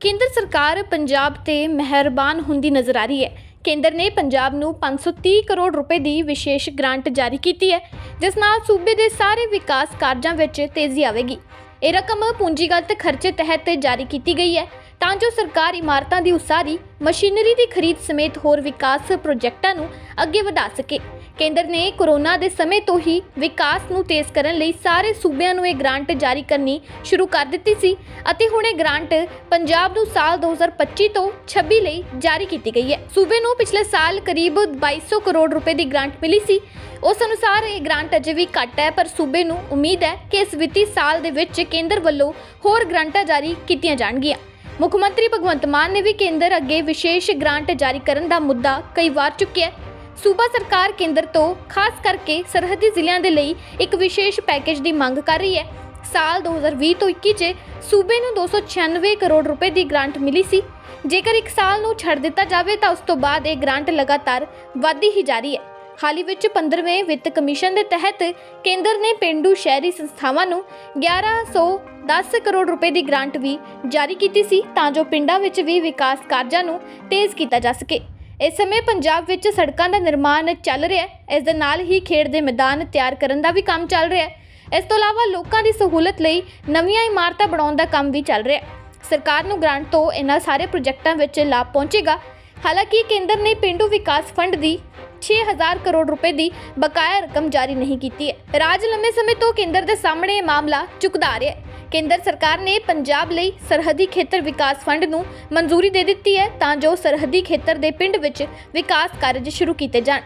ਕੇਂਦਰ ਸਰਕਾਰ ਪੰਜਾਬ ਤੇ ਮਿਹਰਬਾਨ ਹੁੰਦੀ ਨਜ਼ਰ ਆ ਰਹੀ ਹੈ। ਕੇਂਦਰ ਨੇ ਪੰਜਾਬ ਨੂੰ 530 ਕਰੋੜ ਰੁਪਏ ਦੀ ਵਿਸ਼ੇਸ਼ ਗ੍ਰਾਂਟ ਜਾਰੀ ਕੀਤੀ ਹੈ, ਜਿਸ ਨਾਲ ਸੂਬੇ ਦੇ ਸਾਰੇ ਵਿਕਾਸ ਕਾਰਜਾਂ ਵਿੱਚ ਤੇਜ਼ੀ ਆਵੇਗੀ। ਇਹ ਰਕਮ ਪੂੰਜੀਗਤ ਖਰਚੇ ਤਹਿਤ ਜਾਰੀ ਕੀਤੀ ਗਈ ਹੈ। ਤਾਂ ਜੋ ਸਰਕਾਰ ਇਮਾਰਤਾਂ ਦੀ ਉਸਾਰੀ, ਮਸ਼ੀਨਰੀ ਦੀ ਖਰੀਦ ਸਮੇਤ ਹੋਰ ਵਿਕਾਸ ਪ੍ਰੋਜੈਕਟਾਂ ਨੂੰ ਅੱਗੇ ਵਧਾ ਸਕੇ। ਕੇਂਦਰ ਨੇ ਕੋਰੋਨਾ ਦੇ ਸਮੇਂ ਤੋਂ ਹੀ ਵਿਕਾਸ ਨੂੰ ਤੇਜ਼ ਕਰਨ ਲਈ ਸਾਰੇ ਸੂਬਿਆਂ ਨੂੰ ਇਹ ਗ੍ਰਾਂਟ ਜਾਰੀ ਕਰਨੀ ਸ਼ੁਰੂ ਕਰ ਦਿੱਤੀ ਸੀ ਅਤੇ ਹੁਣ ਇਹ ਗ੍ਰਾਂਟ ਪੰਜਾਬ ਨੂੰ ਸਾਲ 2025 ਤੋਂ 26 ਲਈ ਜਾਰੀ ਕੀਤੀ ਗਈ ਹੈ। ਸੂਬੇ ਨੂੰ ਪਿਛਲੇ ਸਾਲ ਕਰੀਬ 2200 ਕਰੋੜ ਰੁਪਏ ਦੀ ਗ੍ਰਾਂਟ ਮਿਲੀ ਸੀ। ਉਸ ਅਨੁਸਾਰ ਇਹ ਗ੍ਰਾਂਟ ਅਜੇ ਵੀ ਘੱਟ ਹੈ, ਪਰ ਸੂਬੇ ਨੂੰ ਉਮੀਦ ਹੈ ਕਿ ਇਸ ਵਿੱਤੀ ਸਾਲ ਦੇ ਵਿੱਚ ਕੇਂਦਰ ਵੱਲੋਂ ਹੋਰ ਗ੍ਰਾਂਟਾਂ ਜਾਰੀ ਕੀਤੀਆਂ ਜਾਣਗੀਆਂ। ਮੁੱਖ ਮੰਤਰੀ ਭਗਵੰਤ ਮਾਨ ਨੇ ਵੀ ਕੇਂਦਰ ਅੱਗੇ ਵਿਸ਼ੇਸ਼ ਗ੍ਰਾਂਟ ਜਾਰੀ ਕਰਨ ਦਾ ਮੁੱਦਾ ਕਈ ਵਾਰ ਚੁੱਕਿਆ ਹੈ। ਸੂਬਾ ਸਰਕਾਰ ਕੇਂਦਰ ਤੋਂ ਖਾਸ ਕਰਕੇ ਸਰਹੱਦੀ ਜ਼ਿਲ੍ਹਿਆਂ ਦੇ ਲਈ ਇੱਕ ਵਿਸ਼ੇਸ਼ ਪੈਕੇਜ ਦੀ ਮੰਗ ਕਰ ਰਹੀ ਹੈ। ਸਾਲ 2020 ਤੋਂ 21 'ਚ ਸੂਬੇ ਨੂੰ 296 ਕਰੋੜ ਰੁਪਏ ਦੀ ਗ੍ਰਾਂਟ ਮਿਲੀ ਸੀ। ਜੇਕਰ ਇੱਕ ਸਾਲ ਨੂੰ ਛੱਡ ਦਿੱਤਾ ਜਾਵੇ ਤਾਂ ਉਸ ਤੋਂ ਬਾਅਦ ਇਹ ਗ੍ਰਾਂਟ ਲਗਾਤਾਰ ਵਧਦੀ ਹੀ ਜਾ ਰਹੀ ਹੈ। ਹਾਲ ਹੀ ਵਿੱਚ 15ਵੇਂ ਵਿੱਤ ਕਮਿਸ਼ਨ ਦੇ ਤਹਿਤ ਕੇਂਦਰ ਨੇ ਪਿੰਡੂ ਸ਼ਹਿਰੀ ਸੰਸਥਾਵਾਂ ਨੂੰ 1110 ਕਰੋੜ ਰੁਪਏ ਦੀ ਗ੍ਰਾਂਟ ਵੀ ਜਾਰੀ ਕੀਤੀ ਸੀ ਤਾਂ ਜੋ ਪਿੰਡਾਂ ਵਿੱਚ ਵੀ ਵਿਕਾਸ ਕਾਰਜਾਂ ਨੂੰ ਤੇਜ਼ ਕੀਤਾ ਜਾ ਸਕੇ। ਇਸ ਸਮੇਂ ਪੰਜਾਬ ਵਿੱਚ ਸੜਕਾਂ ਦਾ ਨਿਰਮਾਣ ਚੱਲ ਰਿਹਾ ਹੈ। ਇਸ ਦੇ ਨਾਲ ਹੀ ਖੇਡ ਦੇ ਮੈਦਾਨ ਤਿਆਰ ਕਰਨ ਦਾ ਵੀ ਕੰਮ ਚੱਲ ਰਿਹਾ ਹੈ। ਇਸ ਤੋਂ ਇਲਾਵਾ ਲੋਕਾਂ ਦੀ ਸਹੂਲਤ ਲਈ ਨਵੀਆਂ ਇਮਾਰਤਾਂ ਬਣਾਉਣ ਦਾ ਕੰਮ ਵੀ ਚੱਲ ਰਿਹਾ ਹੈ। ਸਰਕਾਰ ਨੂੰ ਗ੍ਰਾਂਟ ਤੋਂ ਇਹਨਾਂ ਸਾਰੇ ਪ੍ਰੋਜੈਕਟਾਂ ਵਿੱਚ ਲਾਭ ਪਹੁੰਚੇਗਾ ਹਾਲਾਂਕਿ ਕੇਂਦਰ ਨੇ ਪਿੰਡੂ ਵਿਕਾਸ ਫੰਡ ਦੀ 6000 ਕਰੋੜ ਰੁਪਏ ਦੀ ਬਕਾਇਆ ਰਕਮ ਜਾਰੀ ਨਹੀਂ ਕੀਤੀ ਹੈ। ਰਾਜ ਲੰਮੇ ਸਮੇਂ ਤੋਂ ਕੇਂਦਰ ਦੇ ਸਾਹਮਣੇ ਇਹ ਮਾਮਲਾ ਚੁੱਕਦਾ ਰਿਹਾ ਹੈ। ਕੇਂਦਰ ਸਰਕਾਰ ਨੇ ਪੰਜਾਬ ਲਈ ਸਰਹੱਦੀ ਖੇਤਰ ਵਿਕਾਸ ਫੰਡ ਨੂੰ ਮਨਜ਼ੂਰੀ ਦੇ ਦਿੱਤੀ ਹੈ ਤਾਂ ਜੋ ਸਰਹੱਦੀ ਖੇਤਰ ਦੇ ਪਿੰਡ ਵਿੱਚ ਵਿਕਾਸ ਕਾਰਜ ਸ਼ੁਰੂ ਕੀਤੇ ਜਾਣ।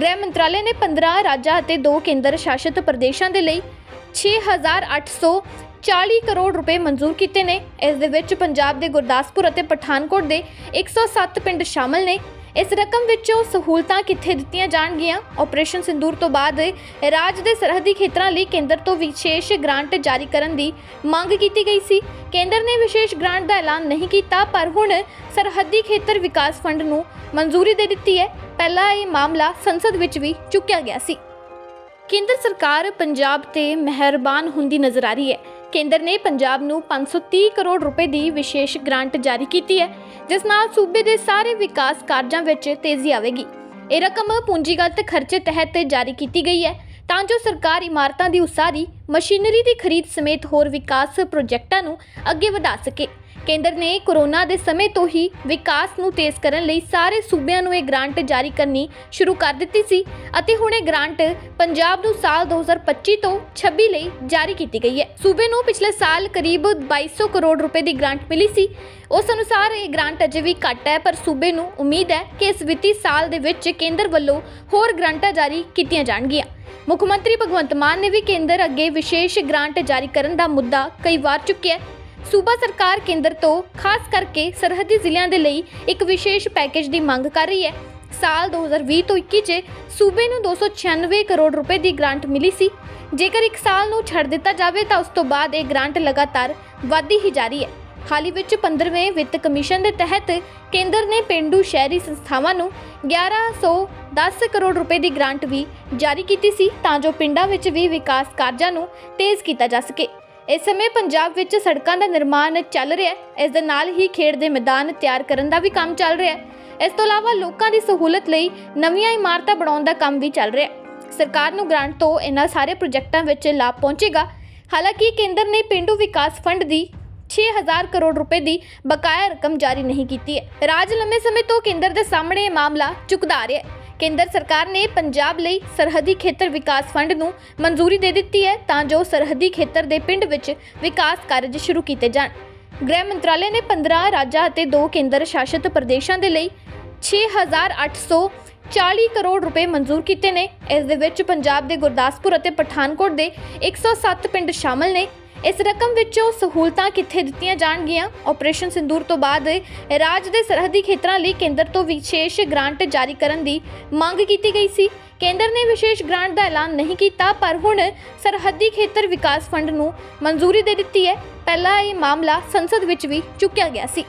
ਗ੍ਰਹਿ ਮੰਤਰਾਲੇ ਨੇ 15 ਰਾਜਾਂ ਅਤੇ 2 ਕੇਂਦਰ ਸ਼ਾਸਿਤ ਪ੍ਰਦੇਸ਼ਾਂ ਦੇ ਲਈ 6840 ਕਰੋੜ ਰੁਪਏ ਮਨਜ਼ੂਰ ਕੀਤੇ ਨੇ। ਇਸ ਦੇ ਵਿੱਚ ਪੰਜਾਬ ਦੇ ਗੁਰਦਾਸਪੁਰ ਅਤੇ ਪਠਾਨਕੋਟ ਦੇ 107 ਪਿੰਡ ਸ਼ਾਮਲ ਨੇ। ਇਸ ਰਕਮ ਵਿੱਚੋਂ ਸਹੂਲਤਾਂ ਕਿੱਥੇ ਦਿੱਤੀਆਂ ਜਾਣਗੀਆਂ? ਆਪਰੇਸ਼ਨ ਸਿੰਦੂਰ ਤੋਂ ਬਾਅਦ ਰਾਜ ਦੇ ਸਰਹੱਦੀ ਖੇਤਰਾਂ ਲਈ ਕੇਂਦਰ ਤੋਂ ਵਿਸ਼ੇਸ਼ ਗ੍ਰਾਂਟ ਜਾਰੀ ਕਰਨ ਦੀ ਮੰਗ ਕੀਤੀ ਗਈ ਸੀ। ਕੇਂਦਰ ਨੇ ਵਿਸ਼ੇਸ਼ ਗ੍ਰਾਂਟ ਦਾ ਐਲਾਨ ਨਹੀਂ ਕੀਤਾ, ਪਰ ਹੁਣ ਸਰਹੱਦੀ ਖੇਤਰ ਵਿਕਾਸ ਫੰਡ ਨੂੰ ਮਨਜ਼ੂਰੀ ਦੇ ਦਿੱਤੀ ਹੈ। ਪਹਿਲਾਂ ਇਹ ਮਾਮਲਾ ਸੰਸਦ ਵਿੱਚ ਵੀ ਚੁੱਕਿਆ ਗਿਆ ਸੀ। ਕੇਂਦਰ ਸਰਕਾਰ ਪੰਜਾਬ ਤੇ ਮਿਹਰਬਾਨ ਹੁੰਦੀ ਨਜ਼ਰ ਆ ਰਹੀ ਹੈ। ਕੇਂਦਰ ਨੇ ਪੰਜਾਬ ਨੂੰ 530 ਕਰੋੜ ਰੁਪਏ ਦੀ ਵਿਸ਼ੇਸ਼ ਗ੍ਰਾਂਟ ਜਾਰੀ ਕੀਤੀ ਹੈ, ਜਿਸ ਨਾਲ ਸੂਬੇ ਦੇ ਸਾਰੇ ਵਿਕਾਸ ਕਾਰਜਾਂ ਵਿੱਚ ਤੇਜ਼ੀ ਆਵੇਗੀ। ਇਹ ਰਕਮ ਪੂੰਜੀਗਤ ਖਰਚੇ ਤਹਿਤ ਜਾਰੀ ਕੀਤੀ ਗਈ ਹੈ, ਤਾਂ ਜੋ ਸਰਕਾਰ ਇਮਾਰਤਾਂ ਦੀ ਉਸਾਰੀ, ਮਸ਼ੀਨਰੀ ਦੀ ਖਰੀਦ ਸਮੇਤ ਹੋਰ ਵਿਕਾਸ ਪ੍ਰੋਜੈਕਟਾਂ ਨੂੰ ਅੱਗੇ ਵਧਾ ਸਕੇ। ਕੇਂਦਰ ਨੇ ਕੋਰੋਨਾ ਦੇ ਸਮੇਂ ਤੋਂ ਹੀ ਵਿਕਾਸ ਨੂੰ ਤੇਜ਼ ਕਰਨ ਲਈ ਸਾਰੇ ਸੂਬਿਆਂ ਨੂੰ ਇਹ ਗ੍ਰਾਂਟ ਜਾਰੀ ਕਰਨੀ ਸ਼ੁਰੂ ਕਰ ਦਿੱਤੀ ਸੀ ਅਤੇ ਹੁਣ ਇਹ ਗ੍ਰਾਂਟ ਪੰਜਾਬ ਨੂੰ ਸਾਲ 2025 ਤੋਂ 26 ਲਈ ਜਾਰੀ ਕੀਤੀ ਗਈ ਹੈ। ਸੂਬੇ ਨੂੰ ਪਿਛਲੇ ਸਾਲ ਕਰੀਬ 2200 ਕਰੋੜ ਰੁਪਏ ਦੀ ਗ੍ਰਾਂਟ ਮਿਲੀ ਸੀ। ਉਸ ਅਨੁਸਾਰ ਇਹ ਗ੍ਰਾਂਟ ਅਜੇ ਵੀ ਘੱਟ ਹੈ, ਪਰ ਸੂਬੇ ਨੂੰ ਉਮੀਦ ਹੈ ਕਿ ਇਸ ਵਿੱਤੀ ਸਾਲ ਦੇ ਵਿੱਚ ਕੇਂਦਰ ਵੱਲੋਂ ਹੋਰ ਗ੍ਰਾਂਟਾਂ ਜਾਰੀ ਕੀਤੀਆਂ ਜਾਣਗੀਆਂ। ਮੁੱਖ ਮੰਤਰੀ ਭਗਵੰਤ ਮਾਨ ਨੇ ਵੀ ਕੇਂਦਰ ਅੱਗੇ ਵਿਸ਼ੇਸ਼ ਗ੍ਰਾਂਟ ਜਾਰੀ ਕਰਨ ਦਾ ਮੁੱਦਾ ਕਈ ਵਾਰ ਚੁੱਕਿਆ ਸੂਬਾ ਸਰਕਾਰ ਕੇਂਦਰ ਤੋਂ ਖਾਸ ਕਰਕੇ ਸਰਹੱਦੀ ਜ਼ਿਲ੍ਹਿਆਂ ਦੇ ਲਈ ਇੱਕ ਵਿਸ਼ੇਸ਼ ਪੈਕੇਜ ਦੀ ਮੰਗ ਕਰ ਰਹੀ ਹੈ। ਸਾਲ 2020 ਤੋਂ 21 'ਚ ਸੂਬੇ ਨੂੰ 296 ਕਰੋੜ ਰੁਪਏ ਦੀ ਗ੍ਰਾਂਟ ਮਿਲੀ ਸੀ। ਜੇਕਰ ਇੱਕ ਸਾਲ ਨੂੰ ਛੱਡ ਦਿੱਤਾ ਜਾਵੇ ਤਾਂ ਉਸ ਤੋਂ ਬਾਅਦ ਇਹ ਗ੍ਰਾਂਟ ਲਗਾਤਾਰ ਵਧਦੀ ਹੀ ਜਾ ਰਹੀ ਹੈ। ਹਾਲ ਹੀ ਵਿੱਚ 15ਵੇਂ ਵਿੱਤ ਕਮਿਸ਼ਨ ਦੇ ਤਹਿਤ ਕੇਂਦਰ ਨੇ ਪਿੰਡੂ ਸ਼ਹਿਰੀ ਸੰਸਥਾਵਾਂ ਨੂੰ 1110 ਕਰੋੜ ਰੁਪਏ ਦੀ ਗ੍ਰਾਂਟ ਵੀ ਜਾਰੀ ਕੀਤੀ ਸੀ ਤਾਂ ਜੋ ਪਿੰਡਾਂ ਵਿੱਚ ਵੀ ਵਿਕਾਸ ਕਾਰਜਾਂ ਨੂੰ ਤੇਜ਼ ਕੀਤਾ ਜਾ ਸਕੇ। ਇਸ ਸਮੇਂ ਪੰਜਾਬ ਵਿੱਚ ਸੜਕਾਂ ਦਾ ਨਿਰਮਾਣ ਚੱਲ ਰਿਹਾ ਹੈ। ਇਸ ਦੇ ਨਾਲ ਹੀ ਖੇਡ ਦੇ ਮੈਦਾਨ ਤਿਆਰ ਕਰਨ ਦਾ ਵੀ ਕੰਮ ਚੱਲ ਰਿਹਾ ਹੈ। ਇਸ ਤੋਂ ਇਲਾਵਾ ਲੋਕਾਂ ਦੀ ਸਹੂਲਤ ਲਈ ਨਵੀਆਂ ਇਮਾਰਤਾਂ ਬਣਾਉਣ ਦਾ ਕੰਮ ਵੀ ਚੱਲ ਰਿਹਾ ਹੈ। ਸਰਕਾਰ ਨੂੰ ਗ੍ਰਾਂਟ ਤੋਂ ਇਹਨਾਂ ਸਾਰੇ ਪ੍ਰੋਜੈਕਟਾਂ ਵਿੱਚ ਲਾਭ ਪਹੁੰਚੇਗਾ। ਹਾਲਾਂਕਿ ਕੇਂਦਰ ਨੇ ਪਿੰਡੂ ਵਿਕਾਸ ਫੰਡ ਦੀ 6000 ਕਰੋੜ ਰੁਪਏ ਦੀ ਬਕਾਇਆ ਰਕਮ ਜਾਰੀ ਨਹੀਂ ਕੀਤੀ ਹੈ। ਰਾਜ ਲੰਮੇ ਸਮੇਂ ਤੋਂ ਕੇਂਦਰ ਦੇ ਸਾਹਮਣੇ ਇਹ ਮਾਮਲਾ ਚੁੱਕਦਾ ਰਿਹਾ ਹੈ। ਕੇਂਦਰ ਸਰਕਾਰ ਨੇ ਪੰਜਾਬ ਲਈ ਸਰਹੱਦੀ ਖੇਤਰ ਵਿਕਾਸ ਫੰਡ ਨੂੰ ਮਨਜ਼ੂਰੀ ਦੇ ਦਿੱਤੀ ਹੈ ਤਾਂ ਜੋ ਸਰਹੱਦੀ ਖੇਤਰ ਦੇ ਪਿੰਡ ਵਿੱਚ ਵਿਕਾਸ ਕਾਰਜ ਸ਼ੁਰੂ ਕੀਤੇ ਜਾਣ। ਗ੍ਰਹਿ ਮੰਤਰਾਲੇ ਨੇ 15 ਰਾਜਾਂ ਅਤੇ 2 ਕੇਂਦਰ ਸ਼ਾਸਿਤ ਪ੍ਰਦੇਸ਼ਾਂ ਦੇ ਲਈ 6840 ਕਰੋੜ ਰੁਪਏ ਮਨਜ਼ੂਰ ਕੀਤੇ ਨੇ। ਇਸ ਦੇ ਵਿੱਚ ਪੰਜਾਬ ਦੇ ਗੁਰਦਾਸਪੁਰ ਅਤੇ ਪਠਾਨਕੋਟ ਦੇ 107 ਪਿੰਡ ਸ਼ਾਮਲ ਨੇ। ਇਸ ਰਕਮ ਵਿੱਚੋਂ ਸਹੂਲਤਾਂ ਕਿੱਥੇ ਦਿੱਤੀਆਂ ਜਾਣਗੀਆਂ? ਆਪਰੇਸ਼ਨ ਸਿੰਦੂਰ ਤੋਂ ਬਾਅਦ ਰਾਜ ਦੇ ਸਰਹੱਦੀ ਖੇਤਰਾਂ ਲਈ ਕੇਂਦਰ ਤੋਂ ਵਿਸ਼ੇਸ਼ ਗ੍ਰਾਂਟ ਜਾਰੀ ਕਰਨ ਦੀ ਮੰਗ ਕੀਤੀ ਗਈ ਸੀ। ਕੇਂਦਰ ਨੇ ਵਿਸ਼ੇਸ਼ ਗ੍ਰਾਂਟ ਦਾ ਐਲਾਨ ਨਹੀਂ ਕੀਤਾ, ਪਰ ਹੁਣ ਸਰਹੱਦੀ ਖੇਤਰ ਵਿਕਾਸ ਫੰਡ ਨੂੰ ਮਨਜ਼ੂਰੀ ਦੇ ਦਿੱਤੀ ਹੈ। ਪਹਿਲਾਂ ਇਹ ਮਾਮਲਾ ਸੰਸਦ ਵਿੱਚ ਵੀ ਚੁੱਕਿਆ ਗਿਆ ਸੀ।